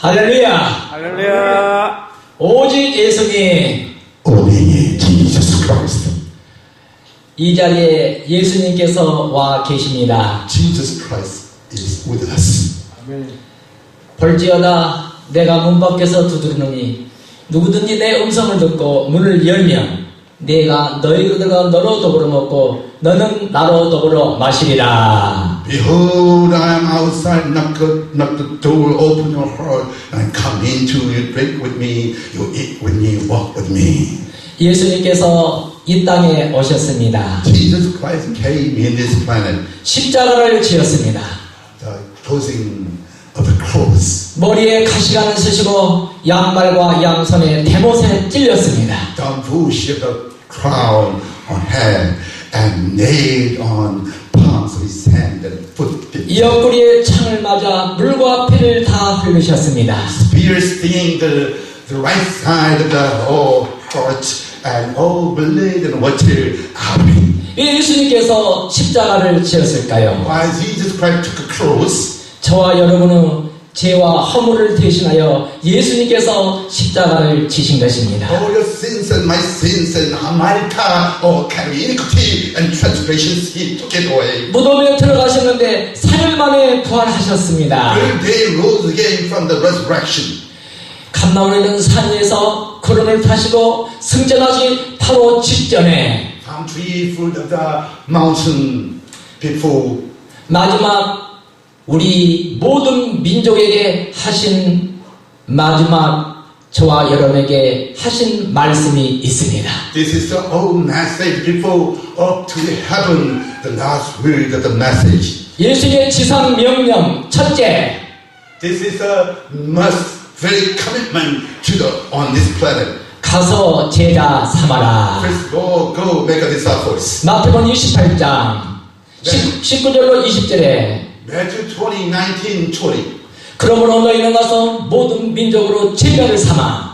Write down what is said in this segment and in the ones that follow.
할렐루야. 할렐루야. 오직 예수님. only Jesus Christ. 이 자리에 예수님께서 와 계십니다. Jesus Christ is with us. 아멘. 볼지어다 내가 문 밖에서 두드리노니 누구든지 내 음성을 듣고 문을 열면 내가 너희들과 너로 더불어 먹고 너는 나로 더불어 마시리라. Behold, I am outside, knock, knock the door, open your heart, and come into you, drink with me, you eat with me, walk with me. 예수님께서 이 땅에 오셨습니다. Jesus Christ came in this planet, 십자가를 지었습니다. the closing of the cross. 머리에 가시관을 쓰시고 양말과 양손에 대못에 찔렸습니다. Down bush the crown on head, and nailed on palms of his hand and foot. 옆구리에 창을 맞아 물과 피를 다 흘리셨습니다. Spear stinging the, the right side of the oh, heart, and all blood and water out. 왜 예수님께서 십자가를 지었을까요? Why Jesus Christ took a cross 저와 여러분은 죄와 허물을 대신하여 예수님께서 십자가를 지신 것입니다. all your sins and my sins and all carry iniquity and transgressions he took it away. 무덤에 들어가셨는데 3일 만에 부활하셨습니다. Third day rose again from the resurrection. 감나오르는 산 위에서 구름을 타시고 승전하시 바로 직전에 Palm tree fruit of the mountain before 마지막 우리 모든 민족에게 하신 마지막 저와 여러분에게 하신 말씀이 있습니다. This is the old message before up to the heaven, the last word of the message. 예수님의 지상 명령 첫째 This is a must, very commitment to the on this planet. 가서 제자 삼아라. First, go, go, make a disciples. 마태복음 28장 19절로 20절에 Matthew 20, 19, 20. 그러므로 너희는 가서 모든 민족으로 제자를 삼아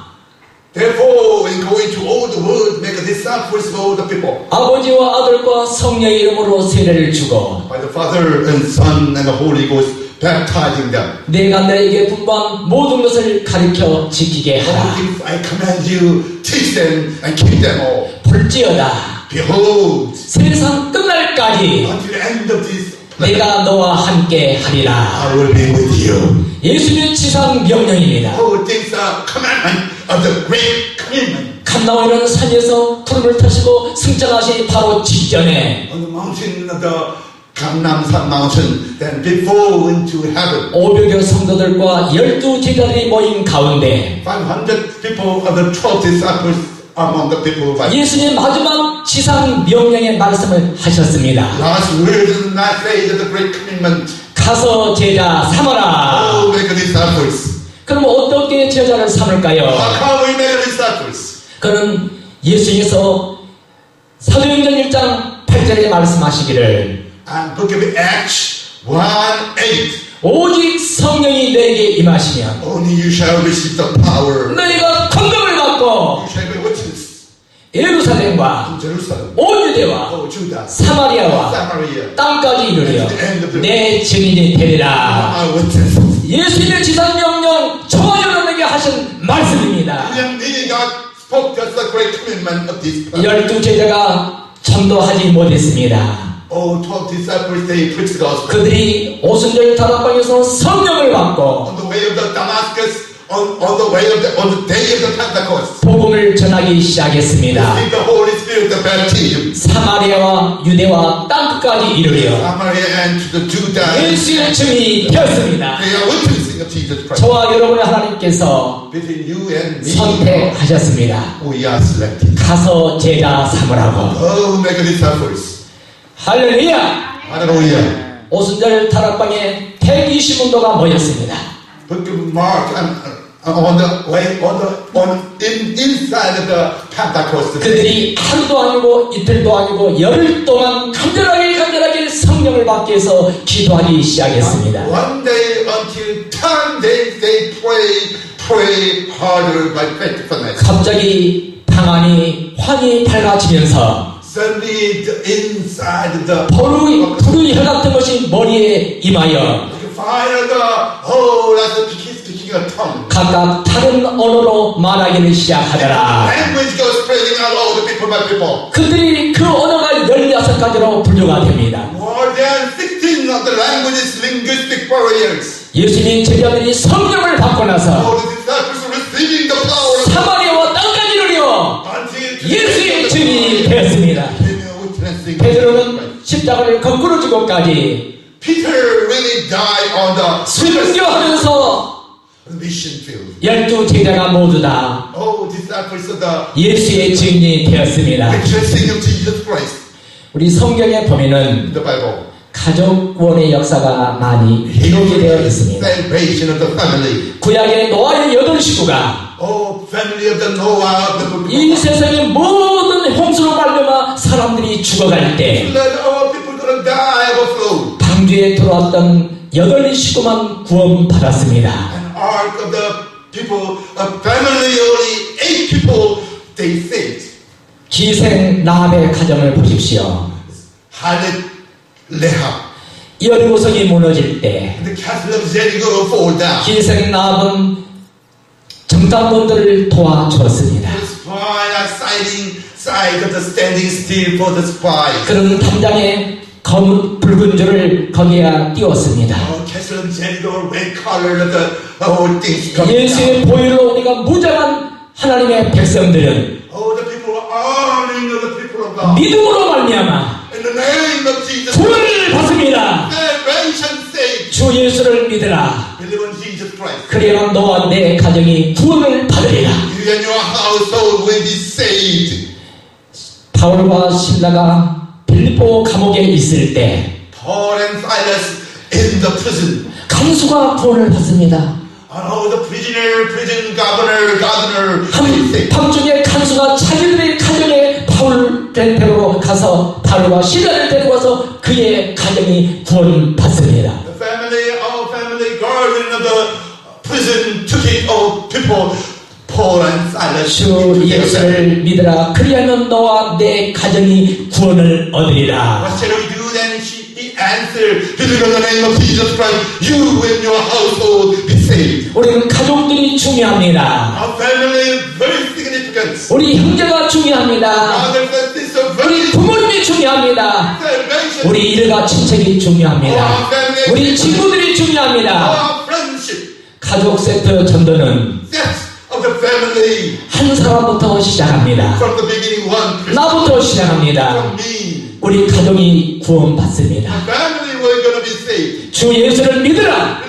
Therefore, in going to all the world, make a disciples of all the people. 아버지와 아들과 성령의 이름으로 세례를 주고 By the Father and Son and the Holy Ghost, baptizing them. 내가 너에게 분부한 모든 것을 가르쳐 지키게 하라. things I command you, teach them and keep them all. 볼지어다 Behold, 세상 끝날까지 until the end of this 내가 너와 함께 하리라. I will be with you. 예수님의 지상 명령입니다. All things are commandment of the great commandment. 감나오는 산에서 구름을 타시고 승천하시 바로 직전에 On the mountain of the Gangnam mountain, then before into heaven. 500여 성도들과 열두 제자들이 모인 가운데 500 people of the 12 disciples among the people of 예수님 마지막 지상 명령의 말씀을 하셨습니다. Last word in the last days of the great commandment. 가서 제자 삼아라. Oh, make disciples. 그럼 어떻게 제자를 삼을까요? How can we make disciples? 그는 예수님께서 사도행전 1장 8절에 말씀하시기를 And book of Acts 1 8. 오직 성령이 너에게 임하시면 Only you shall receive the power. 너희가 건강을 받고 You shall be witnesses 예루살렘과 in Jerusalem, 온 유대와 oh Judah, 사마리아와 Samaria, 땅까지 이르려 내 증인이 되리라. 예수님의 지상 명령 저와 여러분에게 하신 말씀입니다. William Lee God spoke just the great commandment of this planet. 열두 제자가 전도하지 못했습니다. Oh, 12 disciples, they preached the gospel. 그들이 오순절 다락방에서 성령을 받고 On the way of the Damascus, on, on the way of the, on the day of the Pentecost, 복음을 전하기 시작했습니다. receive the Holy Spirit, the baptism. 사마리아와 유대와 땅끝까지 이르려 Samaria and to the Judah, 예수의 증인이 되었습니다. 저와 여러분의 하나님께서 선택하셨습니다. 가서 제자 삼으라고. Oh. 할렐루야! 오순절 다락방에 120문도가 모였습니다. Of uh, on the way on the on in inside of the Pentecost. 그들이 하루도 아니고 이틀도 아니고 열흘 동안 간절하게 간절하게 성령을 받기 위해서 기도하기 시작했습니다. One day until ten days they pray, pray harder by faithfulness. 갑자기 방안이 환히 밝아지면서 Suddenly the inside the 불의, 불의 혈 같은 것이 머리에 임하여 fire of the oh that's the 각각 다른 언어로 말하기를 시작하더라. Language goes spreading out all the people by people. 그들이 그 언어가 16가지로 분류가 됩니다. More than 16 of the languages, linguistic barriers. 예수님 제자들이 성령을 받고 나서 사마리아와 땅까지 이르려 예수의 증인이 되었습니다. 베드로는 십자가를 거꾸로 지고까지 Peter really died on the 순교하면서. 열두 제자가 모두 다 Oh, 예수의 증인이 되었습니다. 우리 the Bible. 가족원의 역사가 많이 기록이 되어 있습니다. 구약의 노아의 여덟 식구가 Oh, 이 세상의 모든 홍수로 말미암아 사람들이 죽어갈 때. 방주에 들어왔던 여덟 식구만 구원받았습니다. Ark of the people, a family, only eight people, they saved. 기생 라합의 가정을 보십시오. Harlot Lehab. 여리고성이 무너질 때 The castle of Jericho fall down. 기생 라합은 정탐꾼들을 도와주었습니다. The spy are sighting side of the standing still for the spies. 그런 담장에 검은 붉은 줄을 거기에 띄웠습니다. Oh. 예수의 보혈로 우리가 무장한 하나님의 백성들은 Oh, the people are honoring of the people of God. 믿음으로 말미암아 In the name of Jesus, 구원을 받습니다. 주 예수를 믿으라. 그래야 너와 내 가정이 구원을 받으리라. You and your household will be saved. 바울과 신라가 빌립보 감옥에 있을 때 Paul and Silas in the prison. 간수가 구원을 받습니다. All the prisoner, prison governor, governor, saved. 밤중에 간수가 자기들의 가정에 바울 데리고 가서 바울과 신라를 데리고 와서 그의 가정이 구원받습니다. The family, our family guardian of the prison took it all people. 주 of. 예수를 믿으라. 그리하면 너와 내 가정이 구원을 얻으리라. What shall we do answered, believe in the name of Jesus Christ, you and your household be saved. 우리는 가족들이 중요합니다. Our family is very significant. 우리 형제가 중요합니다. Brothers and sisters, 우리 very 부모님이 중요합니다. salvation. 우리 일가 친척이 중요합니다. 우리 친구들이 중요합니다. Our friendship, 가족 세트 전도는 that of the family, 한 사람부터 시작합니다. from the beginning, one person, 나부터 시작합니다. from me. 우리 가족이 구원 받습니다. Be saved. 주 예수를 믿으라.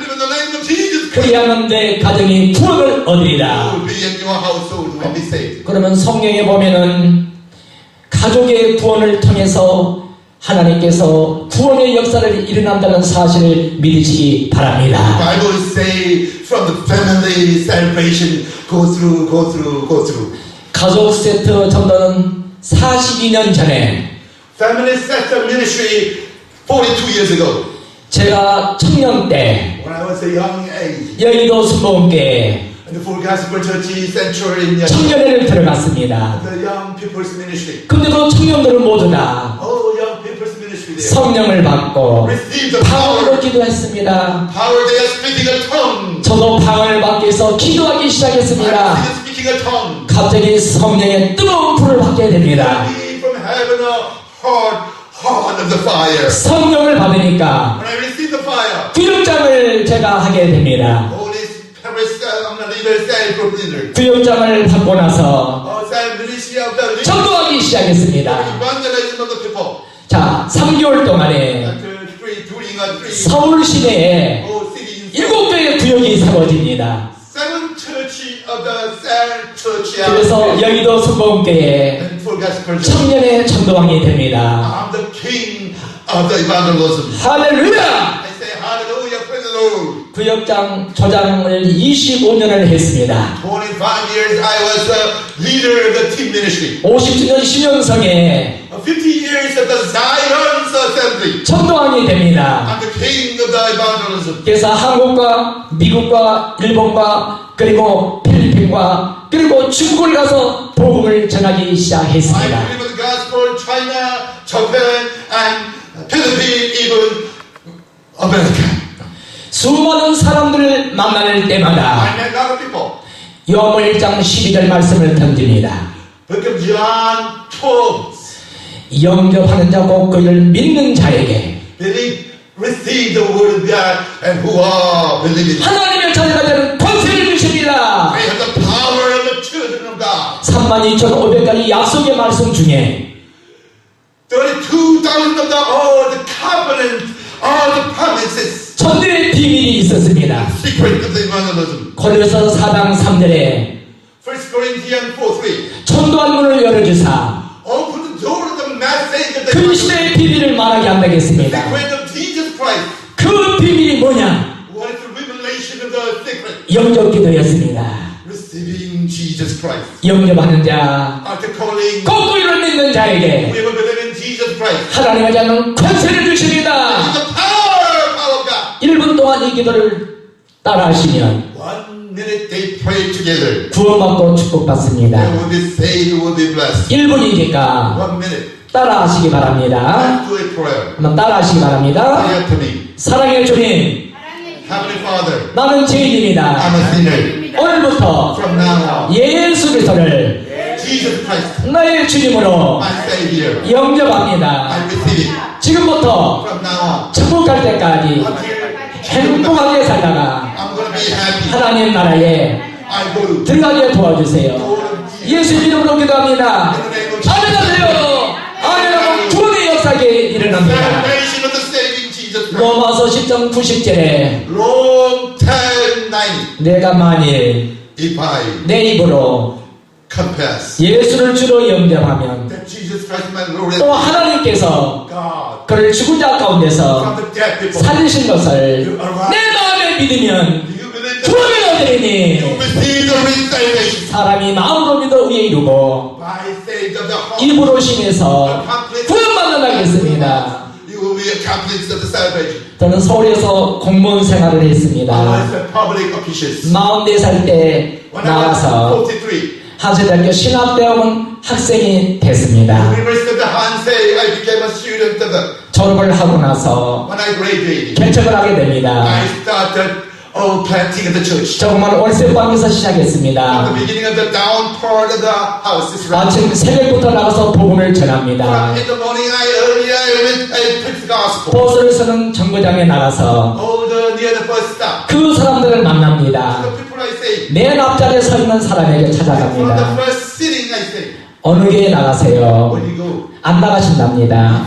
그리하면 내 가정이 구원을 얻으리라. 그러면 성경에 보면은 가족의 구원을 통해서 하나님께서 구원의 역사를 일어난다는 사실을 믿으시기 바랍니다. Bible say from the family salvation go through, go through, go through. 가족 세트 전도는 42년 전에 Family sector ministry 42 years ago. 제가 청년 때 When I was a young age, 여의도 순복음교회 in the Full Gospel Church Central in the 청년회를 들어갔습니다. Young People's Ministry. 근데 그 청년들은 모두 다 Oh, Young People's Ministry there. 성령을 받고 Receive the 방언으로 power. 기도했습니다. Power they are speaking a tongue. 저도 방언을 받기 위해서 기도하기 시작했습니다. see speaking a tongue. 갑자기 성령의 뜨거운 불을 받게 됩니다. Me from heaven a hard, hard of the fire. 성령을 받으니까 When I receive the fire, 구역장을 제가 하게 됩니다. Holy Spirit, I'm a leader, self group leader. 구역장을 받고 나서 Oh, self ministry of the leader. 전도하기 시작했습니다. Evangelism of the people. 자, 3개월 동안에 After three, during a three, 서울 시내에 oh, city in 일곱 개의 구역이 세워집니다. 그래서 여의도 순복음교회. 청년의 전도왕이 됩니다. 할렐루야! 구역장 조장을 25년을 했습니다. 25 years I was the leader of the team ministry. 50주년 신영성에 50 years of the Zion's assembly. 전도왕이 됩니다. I'm the king of the evangelism. 그래서 한국과 미국과 일본과 그리고 필리핀과 그리고 중국을 가서 복음을 전하기 시작했습니다. 수많은 사람들을 만날 때마다. 요한복 1장 12절 말씀을 던집니다. Book of John 12. 영접하는 자곧 그를 믿는 자에게. 하나님의 자녀가 되는 주십니다. They have the power of the children of God. 32,500가지 약속의 말씀 중에 32,000 of the, all the covenants, all the promises, 천대의 비밀이 있었습니다. 고린도서 4장 3절에 1 Corinthians 4 3. 천도한 문을 열어주사 그. 시대의 비밀을 말하게 한다겠습니다. 그 비밀이 뭐냐? What is the revelation of the secret? 영접 기도였습니다. Receiving Jesus Christ. 영접하는 자, 이를 믿는 자에게. 하나님의 자는 권세를 주십니다. It's the power, power of God. 1분 동안 이 기도를 따라하시면. 구원받고 축복받습니다. will be saved, they will be blessed. 1분이니까 One minute. 따라하시기 바랍니다. 한번 따라하시기 바랍니다. 사랑의 주님, Heavenly Father, 나는 죄인입니다. I'm a sinner. 오늘부터 From now on, 예수 그리스도를 Jesus Christ, 나의 주님으로 my Savior, 영접합니다. I receive it. 지금부터 From now 천국 갈 때까지 until 행복하게 살다가 I'm going to be happy. 하나님 나라에 I go 들어가게 도와주세요. 예수 이름으로 기도합니다. 아멘 하세요. 아멘하고 구원의 역사에 일어납니다. 90정 90절에 Long time night 내가 만일 if I 내 입으로 confess 예수를 주로 영접하면 that Jesus Christ my Lord 또 and 하나님께서 God 그를 죽은 자 from 가운데서 the dead people 살리신 것을 내 마음에 믿으면 do you believe that 구원을 you 얻으리니 receive the restoration 사람이 마음으로 믿어 의에 이루고 by faith of the Holy 입으로 심해서 구원받는다고 했습니다. Of the salvation. 저는 서울에서 공무원 생활을 했습니다. was a public officials. 44살 때 나와서 was 43, 한세대학교 신학대학원 학생이 됐습니다. 졸업을 하고 나서 개척을 하게 됩니다. Oh, planting the church. 조그만 월세방에서 From 시작했습니다. the beginning of the down part of the house, is right. 아침 새벽부터 나가서 복음을 전합니다. in the morning, I early I went I preached the gospel. 버스를 쓰는 정거장에 나가서 Oh, the near the first stop. 그 사람들을 만납니다. The people I say. 맨 앞자리에 서 있는 사람에게 찾아갑니다. first sitting, I say. 어느 교회 나가세요? 안 나가신답니다.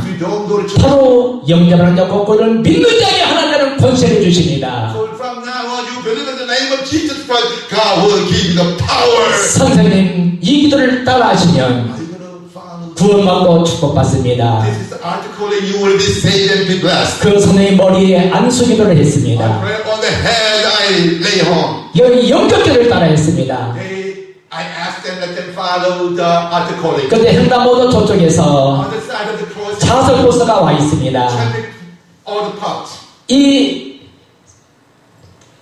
바로 영접하는 자 꼭고를 믿는 자에게 하나님은 권세를 주십니다. Name of Jesus Christ, God will give you the power. 선생님, 이 기도를 따라하시면? 구원받고 축복받습니다. This is the article, and you will be saved and be blessed. 그 선생님 머리에 안수 기도를 했습니다. pray on the head I lay on. 여기 영접기를 따라 했습니다. They, I asked them let them follow the article. 근데 횡단보도 저쪽에서 자석 포스가 와 있습니다. traffic, all the parts. 이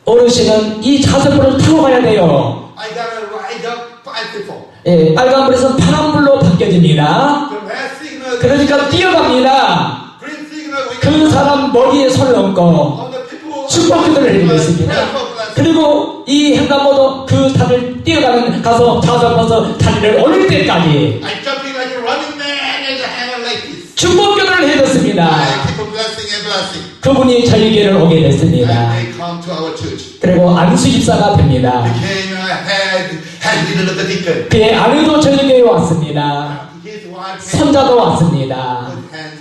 어르신은 이 자석불을 타고 가야 돼요. I gotta ride up bicycle. 예, 빨간 불에서 파란 불로 바뀌어집니다. The red signal, 그러니까 뛰어갑니다. green signal, we 그 사람 머리에 손을 얹고 on the people. 축복 기도를 해주고 있습니다. 그리고 이 횡단보도 그 다리를 뛰어가는 가서 자석버서 다리를 올릴 때까지 I jumping like a running man and a hammer like this. 축복 기도를 해줬습니다. keep a blessing and blessing. 그분이 저희 교회를 오게 됐습니다. they come to our church. 그리고 안수 집사가 됩니다. 그의 아내도 저희 교회에 왔습니다. 손자도 왔습니다.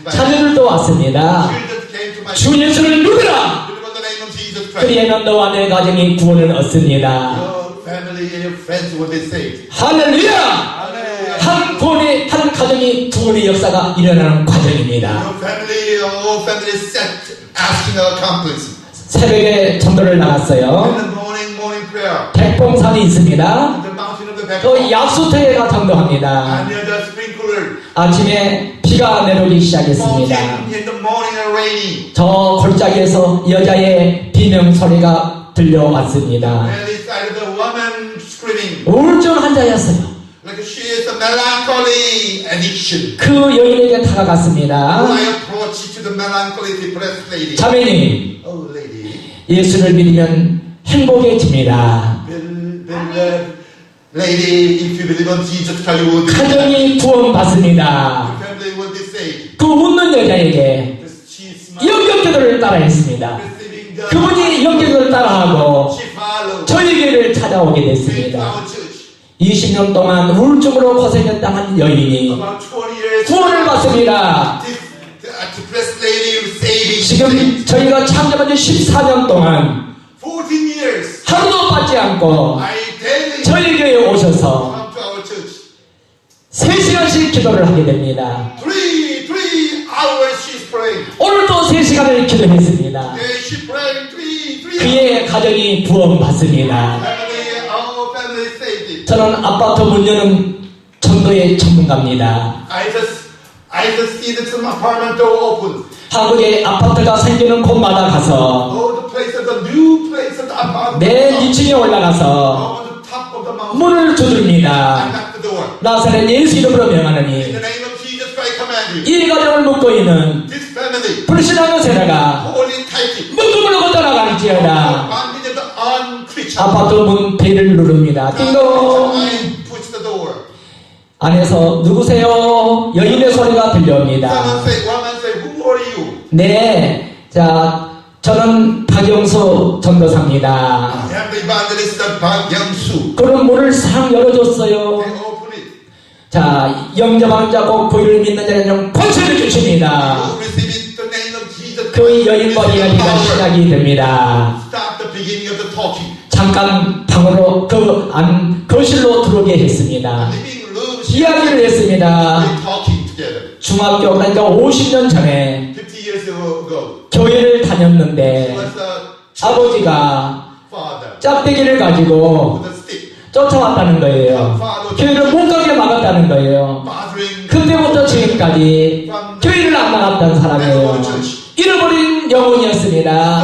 자녀들도 왔습니다. 주 예수를 믿으라! 그리하면 너와 내 가정이 구원을 얻습니다. 할렐루야! 한 구원의, 한 가정이 구원의 역사가 일어나는 과정입니다. Family, set asking our. 새벽에 전도를 나갔어요. the morning, morning prayer. 백봉산이 있습니다. On the mountain of the 그 Bethel. 약수터에 가 전도합니다. And near the sprinkler. 아침에 비가 내리기 시작했습니다. Morning, in the morning and raining. 저 골짜기에서 여자의 비명 소리가 들려왔습니다. And inside of the woman screaming. 우울증 환자였어요. 그 여인에게 다가갔습니다. 자매님, Oh. 예수를 믿으면 행복해집니다. 가정이 구원받습니다. 그 웃는 여자에게 영격교도를 따라했습니다. 그분이 영격교도를 따라하고 교회를 찾아오게 됐습니다. Our church. 20년 동안 우울증으로 고생했다는 여인이 About 20 years. 구원을 받습니다. Uh. 지금 저희가 창조한 지 14년 동안 14 years. 하루도 빠지 않고 저희 교회에 오셔서 come to our church. 3시간씩 기도를 하게 됩니다. 오늘도 3시간을 기도했습니다. 그의 가정이 구원받습니다. 저는 아파트 문 여는 전도의 전문가입니다. I just, I just see that some apartment door open. 한국에 아파트가 생기는 곳마다 가서 Oh, the place of the new place of the apartment. 맨 2층에 올라가서 On the top of the mountain. 문을 두드립니다. the. 나사렛 예수 이름으로 the you. 이 가정을 묶고 있는 불신하는 tightly. 묶음을 하고 떠나갈지어다 Bondage of the unchristian. 아파트 문 배를 누릅니다. 띵동. 안에서 누구세요? 여인의 소리가 들려옵니다. 네, 자 저는 박영수 전도사입니다. 그런 문을 싹 열어줬어요. 자 영접하는 자고 그를 믿는 자는 권세를 주십니다. 그 Receive the 이야기가. 시작이 됩니다. 잠깐 방으로 그 안 거실로 들어오게 했습니다. 이야기를 했습니다. 중학교 그러니까 50년 전에 50 years ago, 교회를 다녔는데 아버지가 짝대기를 가지고 쫓아왔다는 거예요. 교회를 못 가게 막았다는 거예요. 그때부터 지금까지 교회를 안 나갔던 사람이에요. 잃어버린 영혼이었습니다.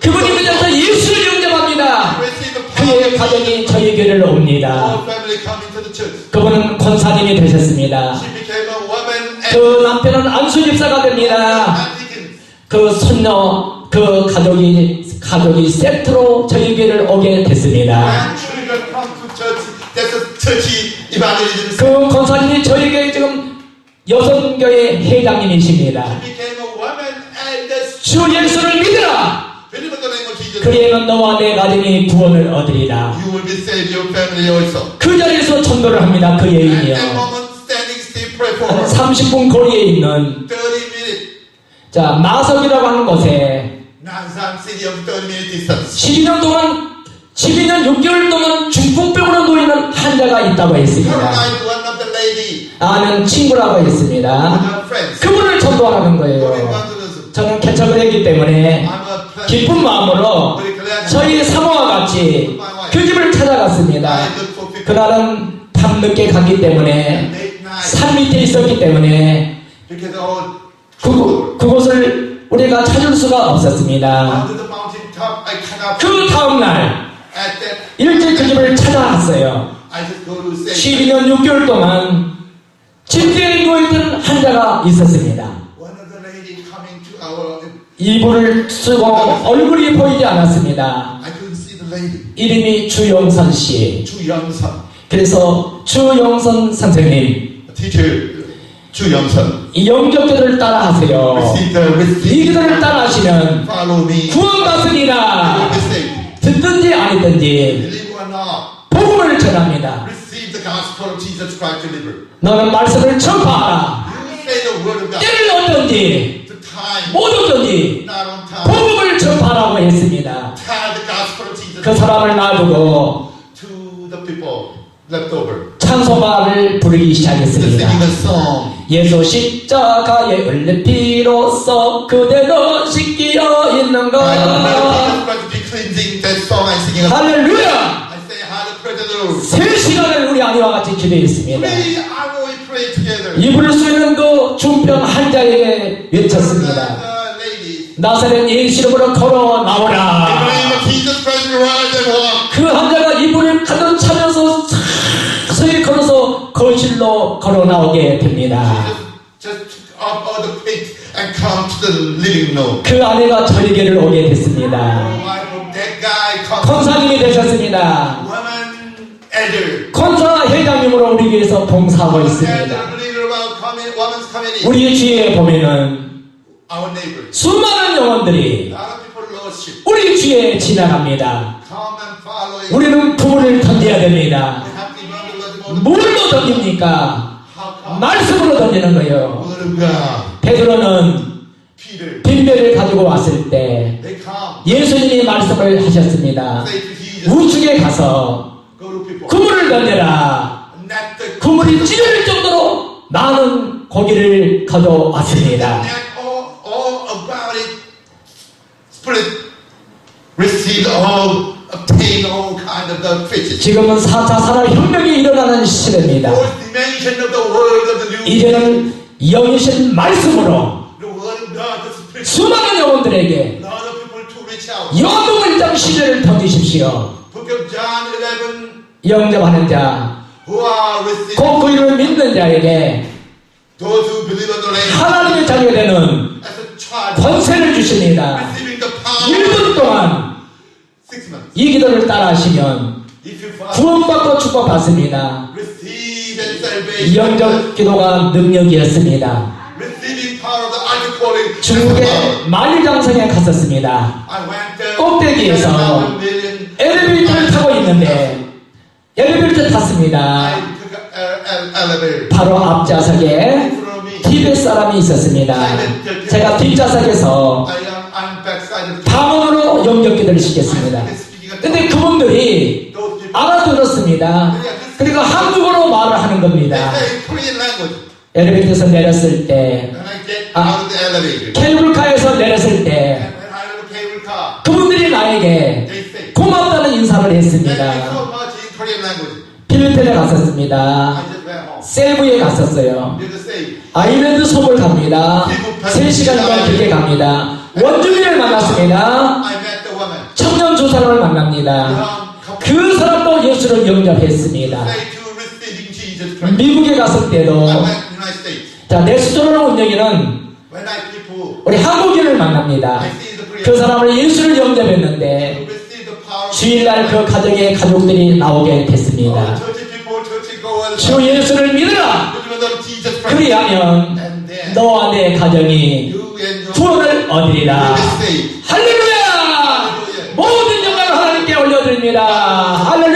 그분이 믿어서 예수를 영접합니다. 그의. 가정이 저희 교회를 옵니다. 그분은 권사님이 되셨습니다. 그 남편은 안수 집사가 됩니다. 그 손녀, 그 가족이 가족이 세트로 저희 교회를 오게 됐습니다. 그 권사님이 저희 교회 지금 여성교회 회장님이십니다. 주 예수를 믿으라. 그리하면 너와 내 가정이 구원을 얻으리라. 그 자리에서 전도를 합니다. 그 her. 30분 거리에 있는 30 minutes. 자 마석이라고 하는 곳에 Nansan city of 30 minutes distance. 12년 동안 12년 6개월 동안 중풍병으로 놓이는 환자가 있다고 했습니다. 아는 친구라고 했습니다. 그분을 전도하라는 거예요. 저는 개척을 했기 때문에. 기쁜 마음으로 저희 사모와 같이 그 집을 찾아갔습니다. 그날은 밤늦게 갔기 때문에. 산 밑에 있었기 때문에 그, 그곳을 우리가 찾을 수가 없었습니다. 그 다음날 일찍 그 집을 찾아갔어요. I just go to say. 12년 6개월 동안 침대에 누워있던 환자가 있었습니다. One of the lady coming to our. 이불을 쓰고 얼굴이 보이지 않았습니다. 이름이 주영선 씨. Sun. 그래서 주영선 선생님, Teacher Sun. 이 영적들을 따라하세요. Receive the 이 receive. 기도를 따라하시면 구원받습니다. 듣든지 아니든지. 복음을 전합니다. 너는 말씀을 전파하라. 때를 얻든지 On time. 복음을 전파하라고 했습니다. 그 사람을 놔두고. 찬송가를 부르기 시작했습니다. 예수 십자가의 흘린 피로써 그대로 씻기어 있는 것. 할렐루야! 세 시간을 우리 아내와 같이 기도했습니다. 이불을 쓰는 그 중병 환자에게 외쳤습니다. 나사렛 예수 이름으로 걸어 나오라. 그 환자가 이불을 가득 차면서 서서히 걸어서 거실로 걸어 나오게 됩니다. 그 아내가 교회를 오게 됐습니다. 권사님이 되셨습니다. Woman elder. 권사 교회에서 봉사하고 있습니다. leader of community, women's committee. 우리 주위에 보면은. 수많은 영혼들이. 우리 주위에 지나갑니다. 우리는 부모를 던져야 됩니다. 뭘로 던집니까? 말씀으로 던지는 거예요. 베드로는. 빈배를 가지고 왔을 때. 예수님이 말씀을 하셨습니다. 우중에 가서. 그물을 던져라. 그물이 찌를 정도로 많은 고기를 가져왔습니다. 지금은 4차 산업혁명이 일어나는 시대입니다. 이제는 영이신 말씀으로. 수많은 영혼들에게. 요한복음 1장 시대를 던지십시오. Book of John 11. 영접하는 자. 곧 그 이름을 믿는 자에게. 하나님의 자녀가 되는. 권세를 주십니다. Receiving the power. 1분 동안. 이 기도를 따라 하시면 you fast. 구원받고 축복받습니다. 영접 기도가 능력이었습니다. 중국의 만일장성에 갔었습니다. 꼭대기에서. 엘리베이터를 타고 있는데 엘리베이터 탔습니다. 바로 앞좌석에. 티벳 사람이 있었습니다. 제가 뒷좌석에서 방언으로 영접기도를 시켰습니다. 근데 그분들이. 알아들었습니다. 그리고 한국어로 말을 하는 겁니다. 엘리베이터에서 내렸을 때, Ah. elevator. 케이블카에서 내렸을 때, 그분들이 나에게 고맙다는 인사를 했습니다. 필리핀에 갔었습니다. 세부에 갔었어요. 아일랜드 섬을 갑니다. 3시간간 길게 갑니다. 원주민을 만났습니다. 청년 두 사람을 만납니다. Um, 그 사람도 예수를 영접했습니다. 미국에 갔을 때도. 자 When I people, 우리 한국인을 만납니다. 그. 사람을 예수를 영접했는데. 주일날 그 가정의 가족들이 나오게 됐습니다. 주 예수를 믿으라. 그리하면 너와 내 가정이 구원을 얻으리라. 할렐루야! 모든 영광을 하나님께 올려드립니다. 할렐루야!